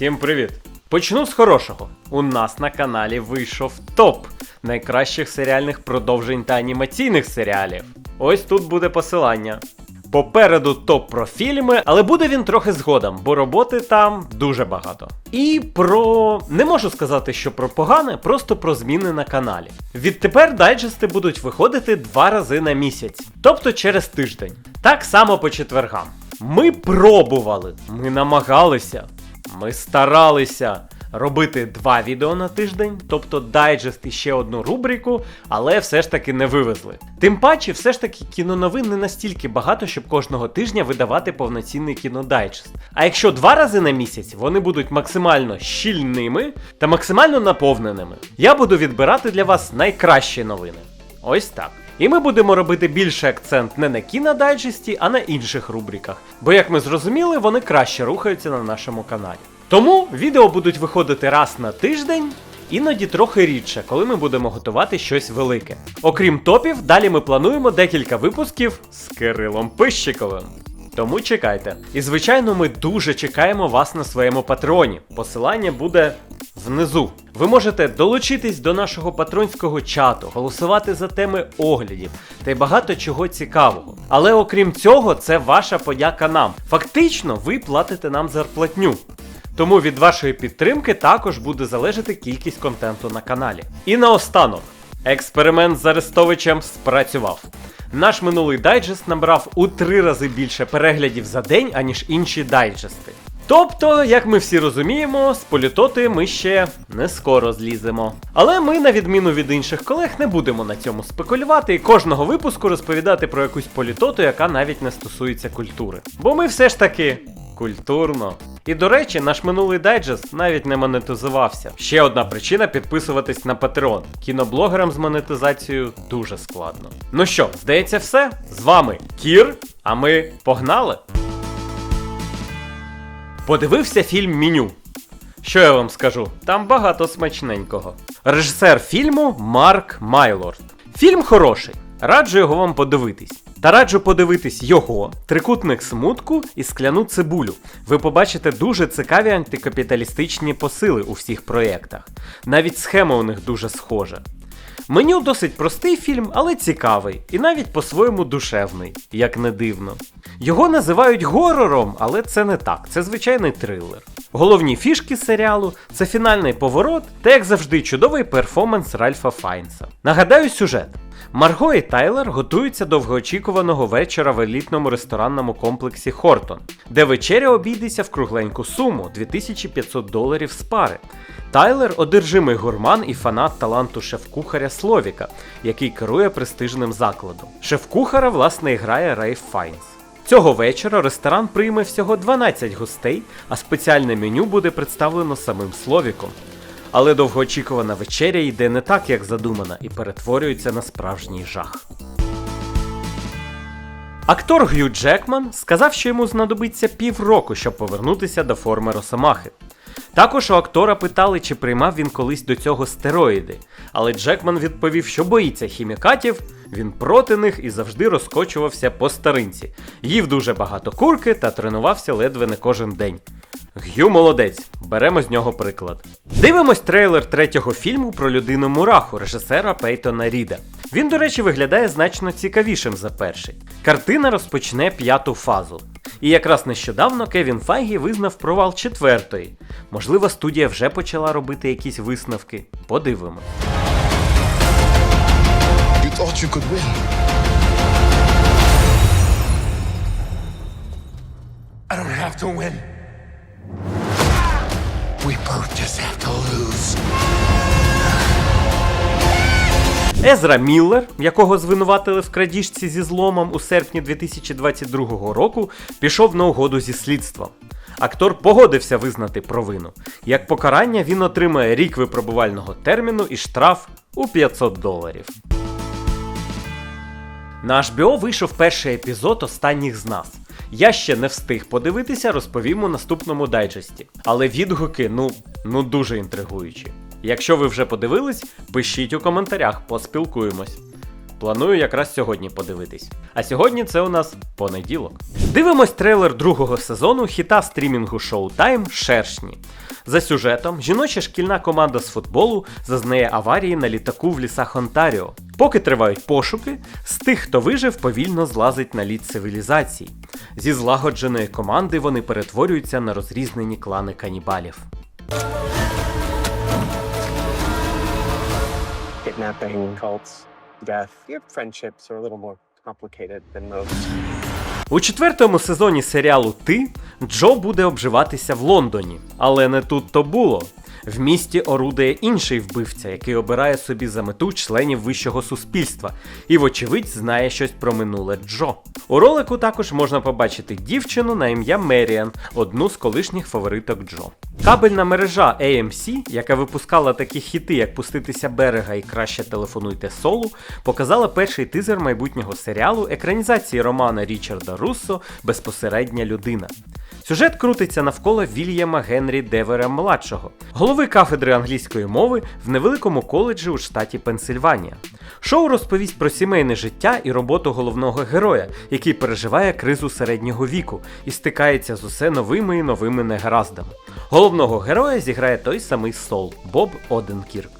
Всім привіт! Почну з хорошого. У нас на каналі вийшов топ найкращих серіальних продовжень та анімаційних серіалів. Ось тут буде посилання. Попереду топ про фільми, але буде він трохи згодом, бо роботи там дуже багато. І про не можу сказати, що про погане, просто про зміни на каналі. Відтепер дайджести будуть виходити два рази на місяць, тобто через тиждень. Так само по четвергам. Ми пробували, ми намагалися, ми старалися робити два відео на тиждень, тобто дайджест і ще одну рубрику, але все ж таки не вивезли. Тим паче, все ж таки кіноновин не настільки багато, щоб кожного тижня видавати повноцінний кінодайджест. А якщо два рази на місяць, вони будуть максимально щільними та максимально наповненими. Я буду відбирати для вас найкращі новини. Ось так. І ми будемо робити більше акцент не на кінодайджесті, а на інших рубриках. Бо, як ми зрозуміли, вони краще рухаються на нашому каналі. Тому відео будуть виходити раз на тиждень, іноді трохи рідше, коли ми будемо готувати щось велике. Окрім топів, далі ми плануємо декілька випусків з Кирилом Пищиковим. Тому чекайте. І звичайно, ми дуже чекаємо вас на своєму патреоні. Посилання буде внизу. Ви можете долучитись до нашого патронського чату, голосувати за теми оглядів та й багато чого цікавого. Але окрім цього, це ваша подяка нам. Фактично, ви платите нам зарплатню. Тому від вашої підтримки також буде залежати кількість контенту на каналі. І наостанок, експеримент з Арестовичем спрацював. Наш минулий дайджест набрав у три рази більше переглядів за день, аніж інші дайджести. Тобто, як ми всі розуміємо, з політоти ми ще не скоро зліземо. Але ми, на відміну від інших колег, не будемо на цьому спекулювати і кожного випуску розповідати про якусь політоту, яка навіть не стосується культури. Бо ми все ж таки культурно. І до речі, наш минулий дайджест навіть не монетизувався. Ще одна причина підписуватись на Patreon. Кіноблогерам з монетизацією дуже складно. Ну що, здається, все. З вами Кір, а ми погнали. Подивився фільм Меню. Що я вам скажу? Там багато смачненького. Режисер фільму Марк Майлорд. Фільм хороший. Раджу його вам подивитись. Та раджу подивитись його, трикутник смутку і скляну цибулю. Ви побачите дуже цікаві антикапіталістичні посили у всіх проєктах. Навіть схема у них дуже схожа. Меню досить простий фільм, але цікавий, і навіть по-своєму душевний, як не дивно. Його називають горором, але це не так, це звичайний трилер. Головні фішки серіалу це фінальний поворот та, як завжди, чудовий перформанс Ральфа Файнса. Нагадаю сюжет. Марго і Тайлер готуються до довгоочікуваного вечора в елітному ресторанному комплексі Хортон, де вечеря обійдеться в кругленьку суму 2500 доларів з пари. Тайлер одержимий гурман і фанат таланту шеф-кухаря Словіка, який керує престижним закладом. Шеф-кухара, власне, грає Рейф Файнс. Цього вечора ресторан прийме всього 12 гостей, а спеціальне меню буде представлено самим Словіком. Але довгоочікувана вечеря йде не так, як задумана, і перетворюється на справжній жах. Актор Г'ю Джекман сказав, що йому знадобиться півроку, щоб повернутися до форми Росомахи. Також у актора питали, чи приймав він колись до цього стероїди, але Джекман відповів, що боїться хімікатів, він проти них і завжди розкочувався по старинці, їв дуже багато курки та тренувався ледве не кожен день. Г'ю молодець, беремо з нього приклад. Дивимось трейлер третього фільму про людину Мураху режисера Пейтона Ріда. Він, до речі, виглядає значно цікавішим за перший. Картина розпочне п'яту фазу. І якраз нещодавно Кевін Файгі визнав провал четвертої. Можливо, студія вже почала робити якісь висновки. Подивимось. I don't have to win. We both just have to lose. Езра Міллер, якого звинуватили в крадіжці зі зломом у серпні 2022 року, пішов на угоду зі слідством. Актор погодився визнати провину. Як покарання він отримає рік випробувального терміну і штраф у 500 доларів. На HBO вийшов перший епізод останніх з нас. Я ще не встиг подивитися, розповім у наступному дайджесті. Але відгуки, ну, ну дуже інтригуючі. Якщо ви вже подивились, пишіть у коментарях, поспілкуємось. Планую якраз сьогодні подивитись. А сьогодні це у нас понеділок. Дивимось трейлер другого сезону хіта стрімінгу Showtime Шершні. За сюжетом, жіноча шкільна команда з футболу зазнає аварії на літаку в лісах Онтаріо. Поки тривають пошуки, з тих, хто вижив, повільно злазить на лід цивілізації. Зі злагодженої команди вони перетворюються на розрізнені клани канібалів. cults, death. Friendships are a little more complicated than most. У четвертому сезоні серіалу Ти Джо буде обживатися в Лондоні, але не тут то було. В місті орудує інший вбивця, який обирає собі за мету членів вищого суспільства, і, вочевидь, знає щось про минуле Джо. У ролику також можна побачити дівчину на ім'я Меріан, одну з колишніх фавориток Джо. Кабельна мережа AMC, яка випускала такі хіти, як Пуститися берега і краще телефонуйте солу, показала перший тизер майбутнього серіалу екранізації романа Річарда Руссо Безпосередня людина. Сюжет крутиться навколо Вільяма Генрі Девера молодшого, голови кафедри англійської мови в невеликому коледжі у штаті Пенсильванія. Шоу розповість про сімейне життя і роботу головного героя, який переживає кризу середнього віку і стикається з усе новими і новими негараздами. Головного героя зіграє той самий Сол Боб Оденкірк.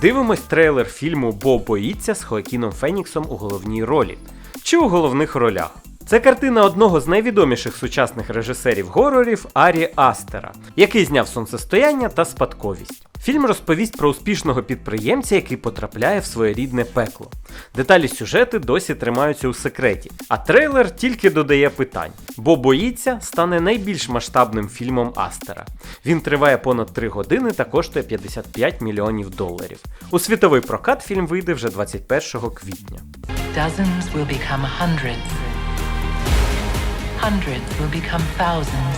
Дивимось трейлер фільму Бо боїться з Хоакіном Феніксом у головній ролі. Чи у головних ролях? Це картина одного з найвідоміших сучасних режисерів горорів Арі Астера, який зняв сонцестояння та спадковість. Фільм розповість про успішного підприємця, який потрапляє в своєрідне пекло. Деталі сюжети досі тримаються у секреті, а трейлер тільки додає питань, бо боїться стане найбільш масштабним фільмом Астера. Він триває понад 3 години та коштує 55 мільйонів доларів. У світовий прокат фільм вийде вже 21 квітня. Dozens will become hundreds. Hundreds will become thousands.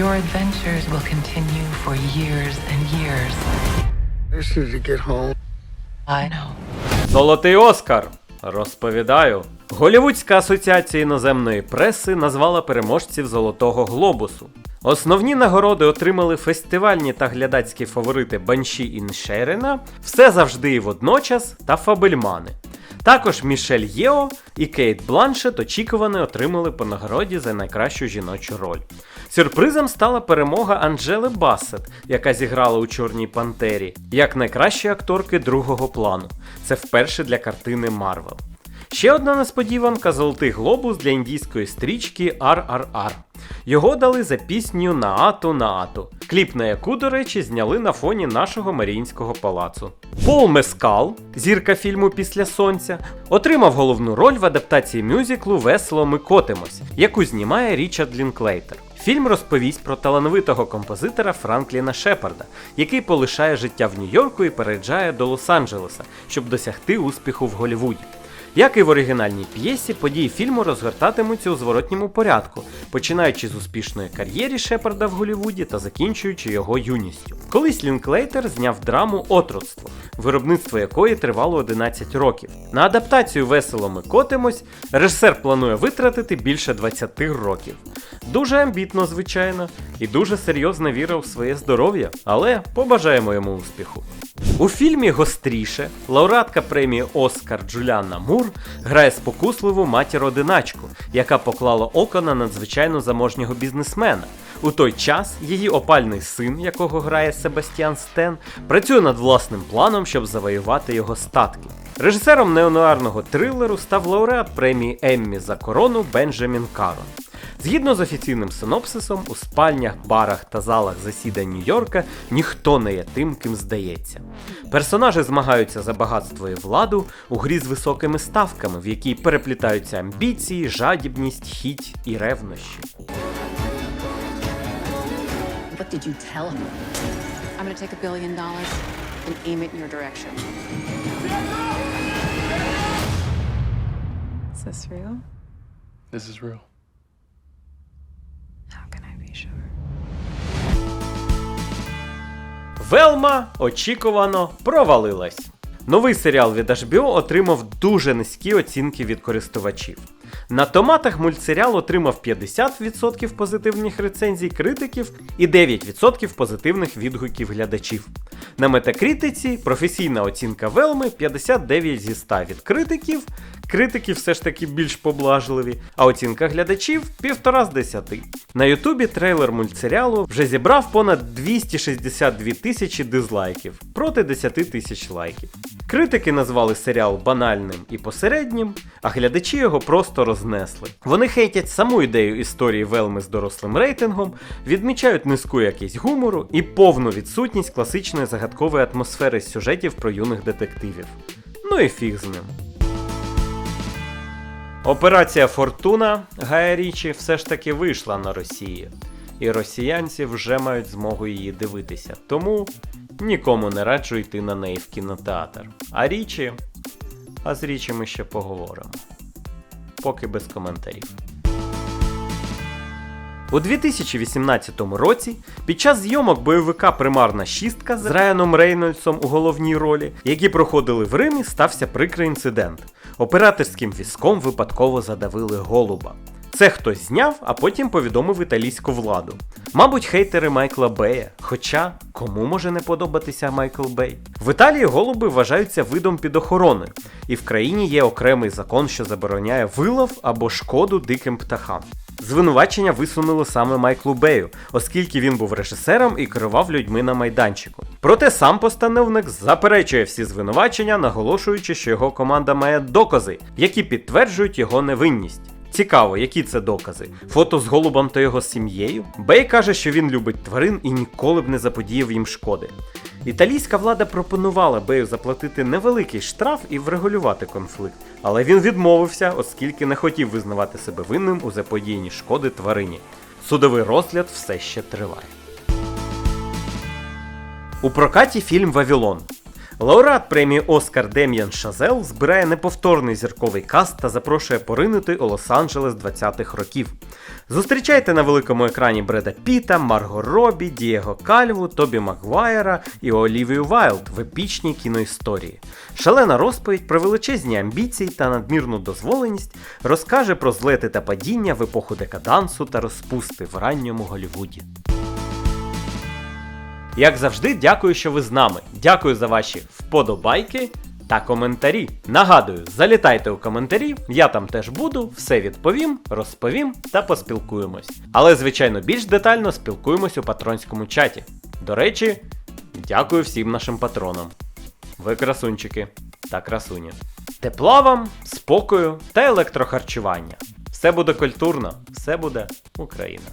Your adventures will continue for years and years. I just need to get home. I know. Золотий Оскар! Розповідаю. Голівудська асоціація іноземної преси назвала переможців Золотого Глобусу. Основні нагороди отримали фестивальні та глядацькі фаворити Банші Іншерена, Все завжди і водночас та Фабельмани. Також Мішель Єо і Кейт Бланшет очікувано отримали по нагороді за найкращу жіночу роль. Сюрпризом стала перемога Анджели Бассет, яка зіграла у Чорній Пантері, як найкращі акторки другого плану. Це вперше для картини Марвел. Ще одна несподіванка Золотий глобус для індійської стрічки RRR. Його дали за пісню Наату Наату, кліп на яку, до речі, зняли на фоні нашого Маріїнського палацу. Пол Мескал, зірка фільму Після Сонця, отримав головну роль в адаптації мюзиклу Весело ми котимось, яку знімає Річард Лінклейтер. Фільм розповість про талановитого композитора Франкліна Шепарда, який полишає життя в Нью-Йорку і переїжджає до Лос-Анджелеса, щоб досягти успіху в Голлівуді. Як і в оригінальній п'єсі, події фільму розгортатимуться у зворотньому порядку, починаючи з успішної кар'єри Шепарда в Голлівуді та закінчуючи його юністю. Колись Лінклейтер зняв драму Отродство, виробництво якої тривало 11 років. На адаптацію весело ми котимось, режисер планує витратити більше 20 років. Дуже амбітно, звичайно, і дуже серйозна віра у своє здоров'я, але побажаємо йому успіху. У фільмі Гостріше лауреатка премії Оскар Джуліанна Мур грає спокусливу матір-одиначку, яка поклала око на надзвичайно заможнього бізнесмена. У той час її опальний син, якого грає Себастьян Стен, працює над власним планом, щоб завоювати його статки. Режисером неонуарного трилеру став лауреат премії Еммі за корону Бенджамін Карон. Згідно з офіційним синопсисом, у спальнях, барах та залах засідань Нью-Йорка ніхто не є тим, ким здається. Персонажі змагаються за багатство і владу у грі з високими ставками, в якій переплітаються амбіції, жадібність, хіть і ревнощі. What did you tell him? I'm gonna take a billion dollars and aim it in your direction. Is this real? This is real. Велма очікувано провалилась. Новий серіал від HBO отримав дуже низькі оцінки від користувачів. На томатах мультсеріал отримав 50% позитивних рецензій критиків і 9% позитивних відгуків глядачів. На метакритиці професійна оцінка Велми 59 зі 100 від критиків. Критики все ж таки більш поблажливі, а оцінка глядачів півтора з 10. На Ютубі трейлер мультсеріалу вже зібрав понад 262 тисячі дизлайків проти 10 тисяч лайків. Критики назвали серіал банальним і посереднім, а глядачі його просто рознесли. Вони хейтять саму ідею історії Велми з дорослим рейтингом, відмічають низьку якість гумору і повну відсутність класичної загадкової атмосфери сюжетів про юних детективів. Ну і фіг з ним. Операція Фортуна Гая Річі все ж таки вийшла на Росії, і росіянці вже мають змогу її дивитися. Тому нікому не раджу йти на неї в кінотеатр. А річі. А з річі ми ще поговоримо. Поки без коментарів. У 2018 році під час зйомок бойовика Примарна шістка з Райаном Рейнольдсом у головній ролі, які проходили в Римі, стався прикрий інцидент. Операторським візком випадково задавили голуба. Це хтось зняв, а потім повідомив італійську владу. Мабуть, хейтери Майкла Бея. Хоча кому може не подобатися Майкл Бей? В Італії голуби вважаються видом під охороною, і в країні є окремий закон, що забороняє вилов або шкоду диким птахам. Звинувачення висунули саме Майклу Бею, оскільки він був режисером і керував людьми на майданчику. Проте сам постановник заперечує всі звинувачення, наголошуючи, що його команда має докази, які підтверджують його невинність. Цікаво, які це докази. Фото з голубом та його сім'єю. Бей каже, що він любить тварин і ніколи б не заподіяв їм шкоди. Італійська влада пропонувала Бею заплатити невеликий штраф і врегулювати конфликт, але він відмовився, оскільки не хотів визнавати себе винним у заподіянні шкоди тварині. Судовий розгляд все ще триває. У прокаті фільм Вавілон. Лауреат премії Оскар Дем'ян Шазел збирає неповторний зірковий каст та запрошує поринути у Лос-Анджелес 20-х років. Зустрічайте на великому екрані Бреда Піта, Марго Робі, Дієго Кальву, Тобі Магуайра і Олівію Вайлд в епічній кіноісторії. Шалена розповідь про величезні амбіції та надмірну дозволеність розкаже про злети та падіння в епоху декадансу та розпусти в ранньому Голлівуді. Як завжди, дякую, що ви з нами. Дякую за ваші вподобайки та коментарі. Нагадую, залітайте у коментарі, я там теж буду, все відповім, розповім та поспілкуємось. Але, звичайно, більш детально спілкуємось у патронському чаті. До речі, дякую всім нашим патронам. Ви красунчики та красуні. Тепла вам, спокою та електрохарчування. Все буде культурно, все буде Україна.